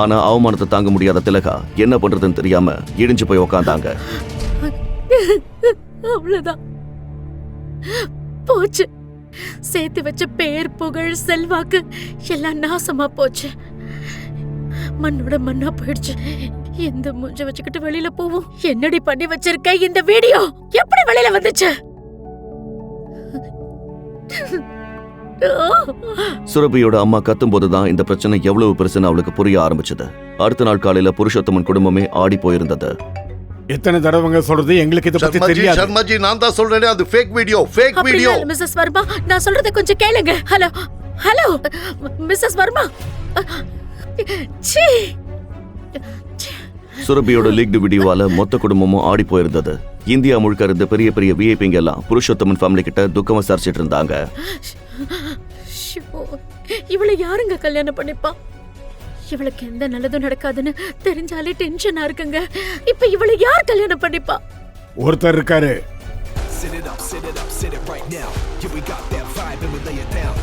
ஆனா அவமானத்தை தாங்க முடியாத திலகா என்ன பண்றதுன்னு தெரியாம இடிஞ்சு போய் உக்காந்தாங்க. அவ்வளவுதான். போச்சு. சேர்த்து வச்ச பேர் புகழ் செல்வாக்கு எல்லாம் நாசமா போச்சு. மண்ணோட மண்ணா போயிடுச்சு. எந்த மூஞ்ச வச்சுக்கிட்டு வெளியில போவோம்? என்னடி பண்ணி வச்சிருக்க இந்த வீடியோ? எப்படி வெளியில வந்துச்சு? சுரபியோட அம்மா கத்தும்போது தான் இந்த பிரச்சனை எவ்வளவு பெருசுன்னு அவளுக்கு புரிய ஆரம்பிச்சது. அடுத்த நாள் காலையில புருஷோத்தமன் குடும்பமே ஆடி போயிருந்தது. எத்தனை தடவைங்க சொல்றது எங்களுக்கு இதை பத்தி சர்மாஜி தெரியாது. சர்மாஜி நான் தான் சொல்றேனே அது ஃபேக் வீடியோ ஃபேக் வீடியோ இல்ல, மிஸ்ஸஸ் வர்மா நான் சொல்றத கொஞ்சம் கேளுங்க. Hello hello Mrs Varma. See சுரபியோட leaked வீடியோவால மொத்த குடும்பமும் ஆடி போயிருந்தது. இந்தியா முழுக்க இருந்த பெரிய பெரிய விஐபிங்க எல்லாம் புருஷோத்தமன் ஃபேமிலி கிட்ட துக்கம் விசாரிச்சிட்டு இருந்தாங்க. ஷோ, இவளை யாருங்க கல்யாணம் பண்ணிப்பா இவளுக்கு எந்த நல்லதும் நடக்காதுன்னு தெரிஞ்சாலே டென்ஷனா இருக்குங்க இப்ப இவளை யார் கல்யாணம் பண்ணிப்பா ஒருத்தர் இருக்காரு Sit it up, sit it up, sit it right now. Yeah, we got that vibe and we lay it down.